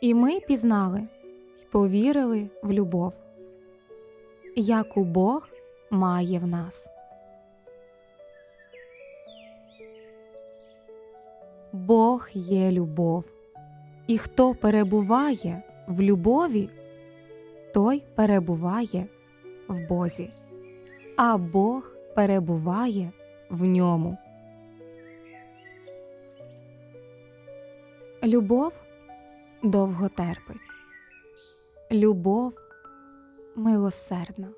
І ми пізнали й повірили в любов, яку Бог має в нас. Бог є любов, і хто перебуває в любові, той перебуває в Бозі, а Бог перебуває в ньому. Любов довго терпить. Любов милосердна,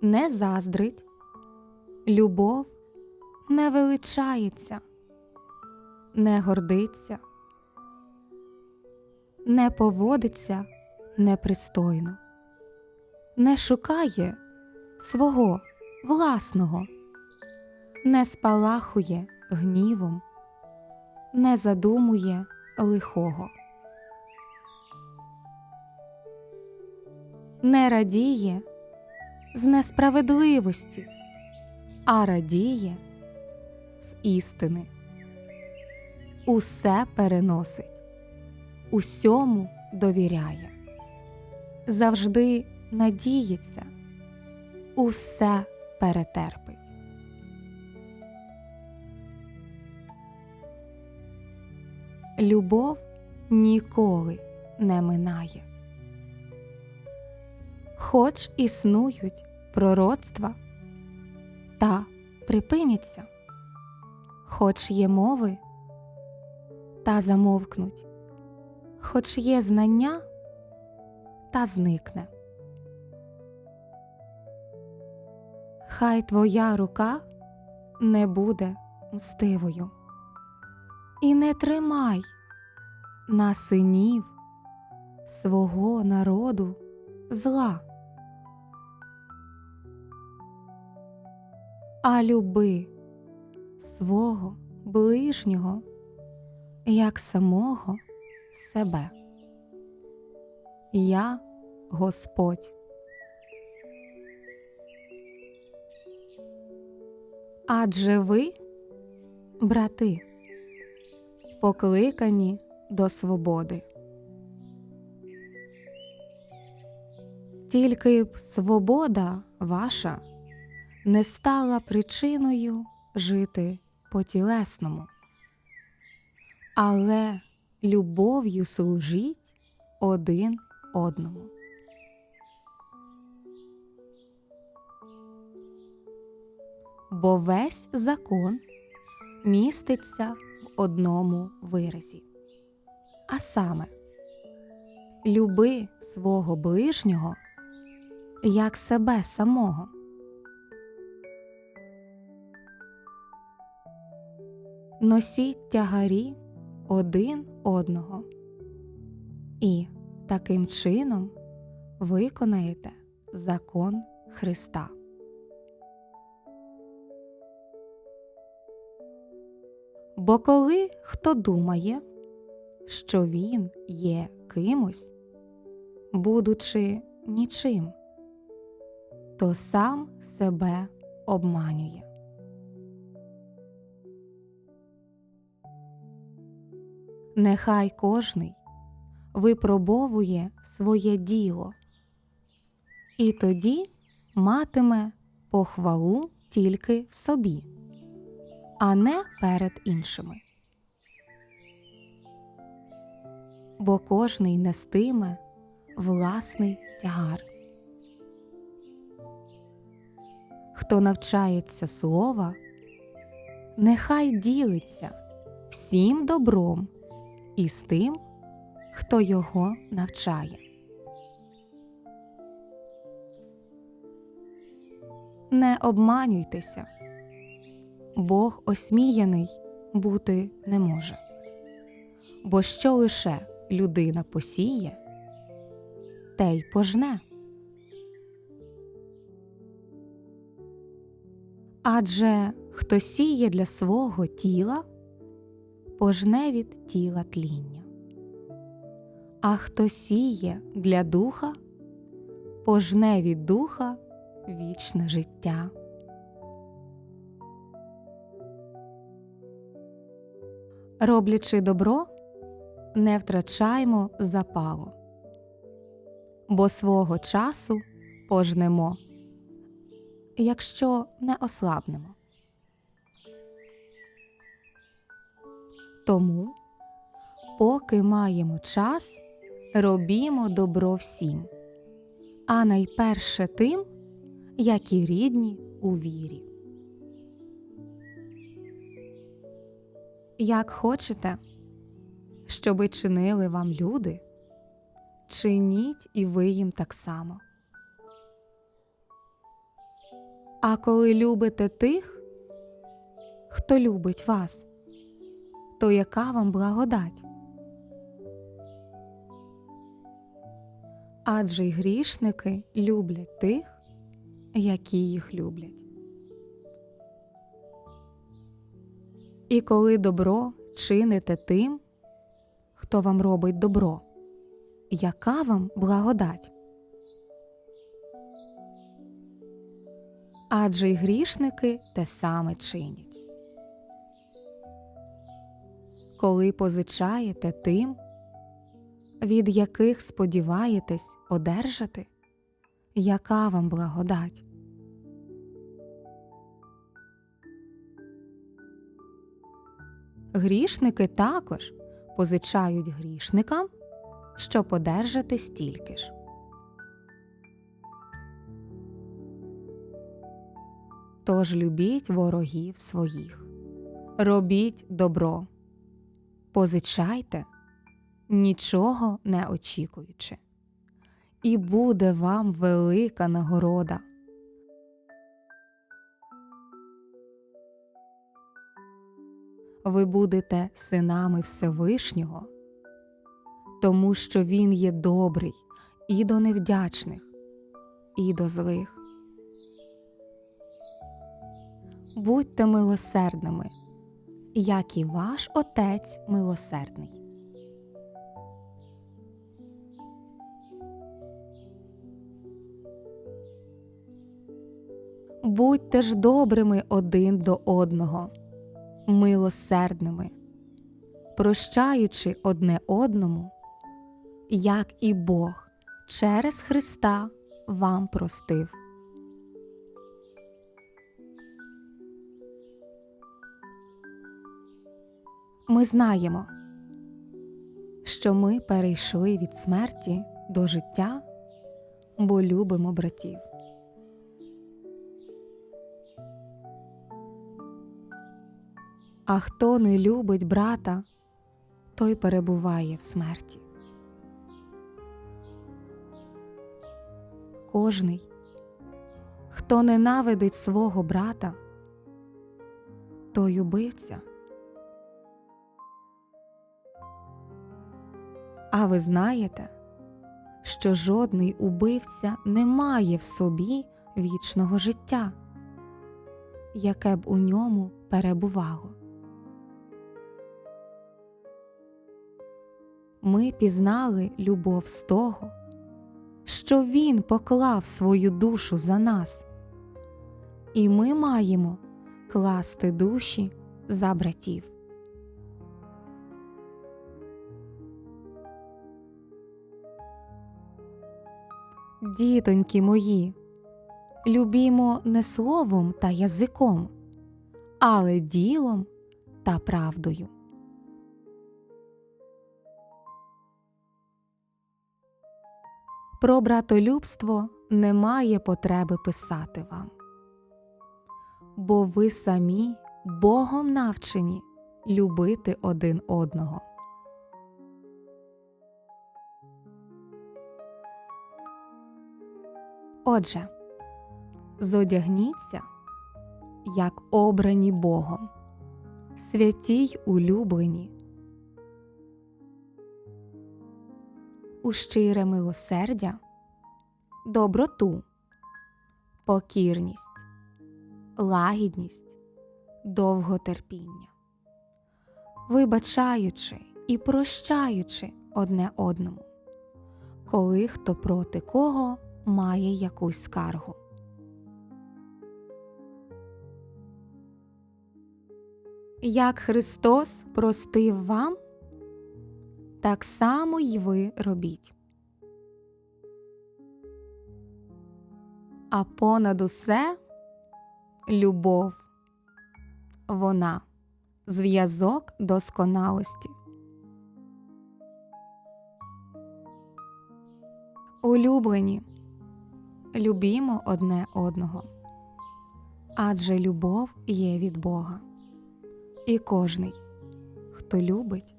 не заздрить, любов не величається, не гордиться, не поводиться непристойно, не шукає свого власного, не спалахує гнівом, не задумує лихого. Не радіє з несправедливості, а радіє з істини. Усе переносить, усьому довіряє, завжди надіється, усе перетерпить. Любов ніколи не минає хоч існують пророцтва та припиняться, хоч є мови та замовкнуть, хоч є знання та зникне. Хай твоя рука не буде мстивою, і не тримай на синів свого народу зла. А люби свого ближнього як самого себе. Я Господь. Адже ви, брати, покликані до свободи. Тільки б свобода ваша не стала причиною жити по тілесному, але любов'ю служіть один одному. Бо весь закон міститься в одному виразі, а саме люби свого ближнього як себе самого. Носіть тягарі один одного і таким чином виконаєте закон Христа. Бо коли хто думає, що він є кимось, будучи нічим, то сам себе обманює. Нехай кожний випробовує своє діло, і тоді матиме похвалу тільки в собі, а не перед іншими. Бо кожний нестиме власний тягар. Хто навчається слова, нехай ділиться всім добром із тим, хто його навчає. Не обманюйтеся, Бог осміяний бути не може, бо що лише людина посіє, те й пожне. Адже хто сіє для свого тіла, пожне від тіла тління. А хто сіє для духа, пожне від духа вічне життя. Роблячи добро, не втрачаймо запалу, бо свого часу пожнемо, якщо не ослабнемо. Тому, поки маємо час, робімо добро всім, а найперше тим, які рідні у вірі. Як хочете, щоби чинили вам люди, чиніть і ви їм так само. А коли любите тих, хто любить вас, то яка вам благодать? Адже й грішники люблять тих, які їх люблять. І коли добро чините тим, хто вам робить добро, яка вам благодать? Адже й грішники те саме чинять. Коли позичаєте тим, від яких сподіваєтесь одержати, яка вам благодать? Грішники також позичають грішникам, щоб одержати стільки ж. Тож любіть ворогів своїх, робіть добро, позичайте, нічого не очікуючи, і буде вам велика нагорода. ви будете синами Всевишнього, тому що Він є добрий і до невдячних, і до злих. Будьте милосердними, як і ваш Отець милосердний. Будьте ж добрими один до одного милосердними, прощаючи одне одному, як і Бог через Христа вам простив. Ми знаємо, що ми перейшли від смерті до життя, бо любимо братів. А хто не любить брата, той перебуває в смерті. Кожний, хто ненавидить свого брата, той убивця. А ви знаєте, що жодний убивця не має в собі вічного життя, яке б у ньому перебувало. ми пізнали любов з того, що Він поклав свою душу за нас, і ми маємо класти душі за братів. Дітоньки мої, любімо не словом та язиком, але ділом та правдою. Про братолюбство немає потреби писати вам, бо ви самі Богом навчені любити один одного. Отже, зодягніться, як обрані Богом, святі й улюблені. у щире милосердя, доброту, покірність, лагідність, довготерпіння, вибачаючи і прощаючи одне одному, коли хто проти кого має якусь скаргу. Як Христос простив вам, так само й ви робіть. А понад усе любов, вона зв'язок досконалості. Улюблені, любімо одне одного, адже любов є від Бога. І кожний, хто любить,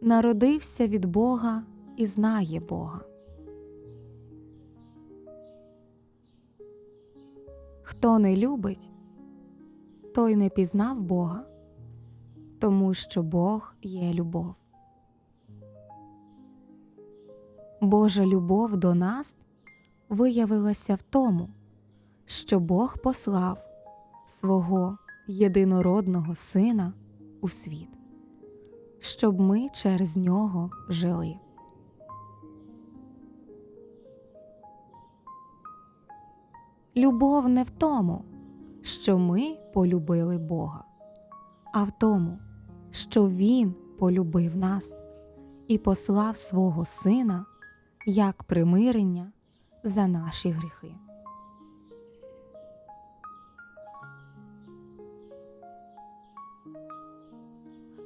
народився від Бога і знає Бога. Хто не любить, той не пізнав Бога, тому що Бог є любов. Божа любов до нас виявилася в тому, що Бог послав свого єдинородного Сина у світ, щоб ми через нього жили. Любов не в тому, що ми полюбили Бога, а в тому, що Він полюбив нас і послав свого Сина як примирення за наші гріхи.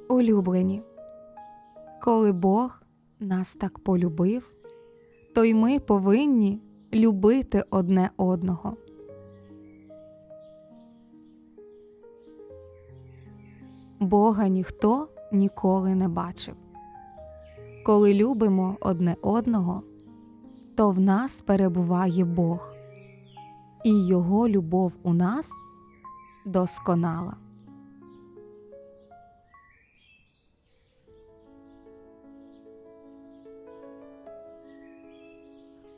Улюблені, коли Бог нас так полюбив, то й ми повинні любити одне одного. Бога ніхто ніколи не бачив. Коли любимо одне одного, то в нас перебуває Бог, і Його любов у нас досконала.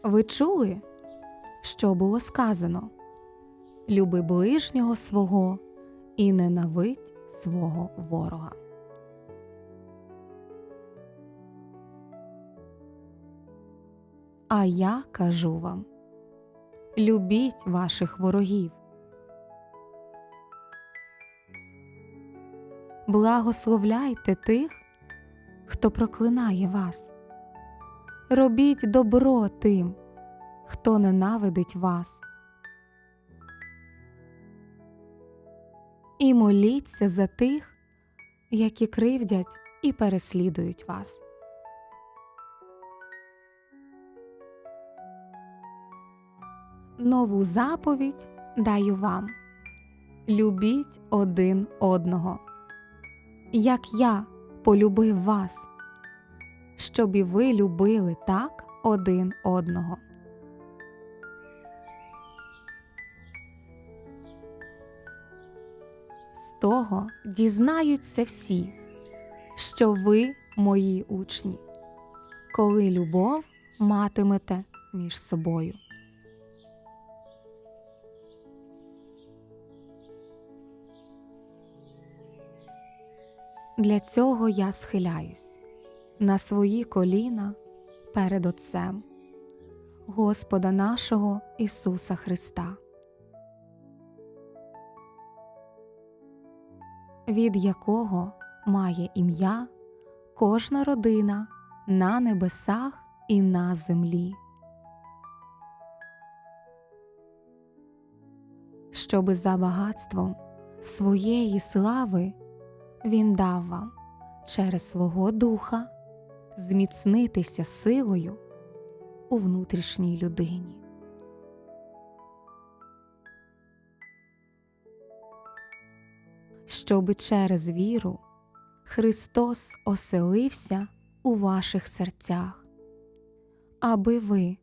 Ви чули, що було сказано Люби ближнього свого і ненавидь свого ворога. А я кажу вам любіть ваших ворогів. Благословляйте тих, хто проклинає вас. Робіть добро тим, хто ненавидить вас. І моліться за тих, які кривдять і переслідують вас. Нову заповідь даю вам любіть один одного, як я полюбив вас, щоб і ви любили так один одного. З того дізнаються всі, що ви мої учні, коли любов матимете між собою. Для цього я схиляюсь. На свої коліна перед Отцем Господа нашого Ісуса Христа, від якого має ім'я кожна родина на небесах і на землі, щоби за багатством своєї слави Він дав вам через свого Духа зміцнитися силою у внутрішній людині. Щоби через віру Христос оселився у ваших серцях, аби ви,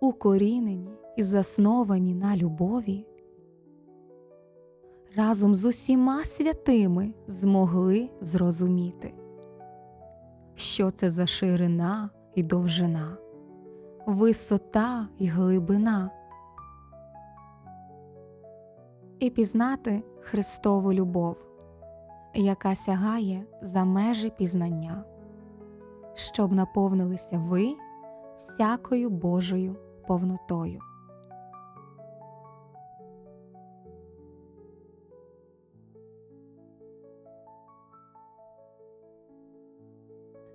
укорінені і засновані на любові, разом з усіма святими змогли зрозуміти, що це за ширина і довжина, висота і глибина, і пізнати Христову любов, яка сягає за межі пізнання, щоб наповнилися ви всякою Божою повнотою.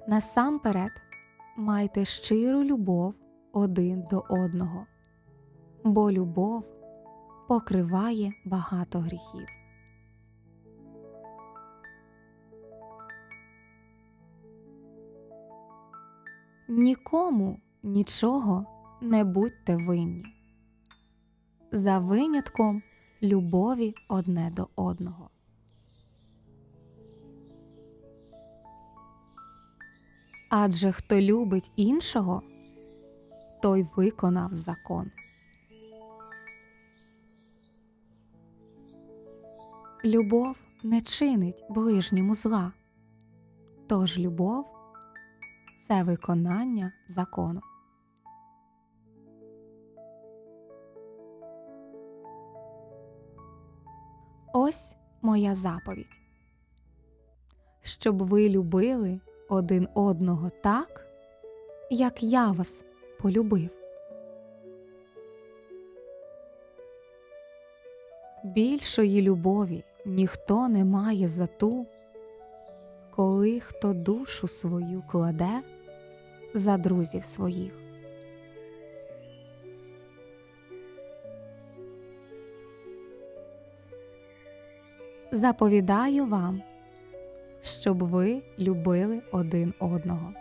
Насамперед майте щиру любов один до одного, бо любов покриває багато гріхів. Нікому нічого не будьте винні. За винятком любові одне до одного. Адже хто любить іншого, той виконав закон. Любов не чинить ближньому зла, тож любов це виконання закону. Ось моя заповідь. Щоб ви любили один одного так, як я вас полюбив. Більшої любові ніхто не має за ту, коли хто душу свою кладе за друзів своїх. Заповідаю вам, щоб ви любили один одного.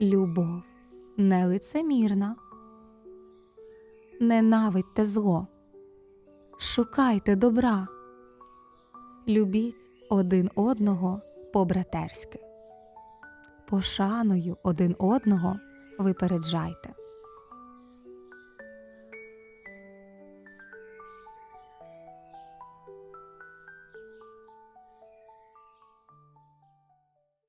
Любов не лицемірна. Ненавидьте зло, шукайте добра, любіть один одного по-братерськи, пошаною один одного випереджайте.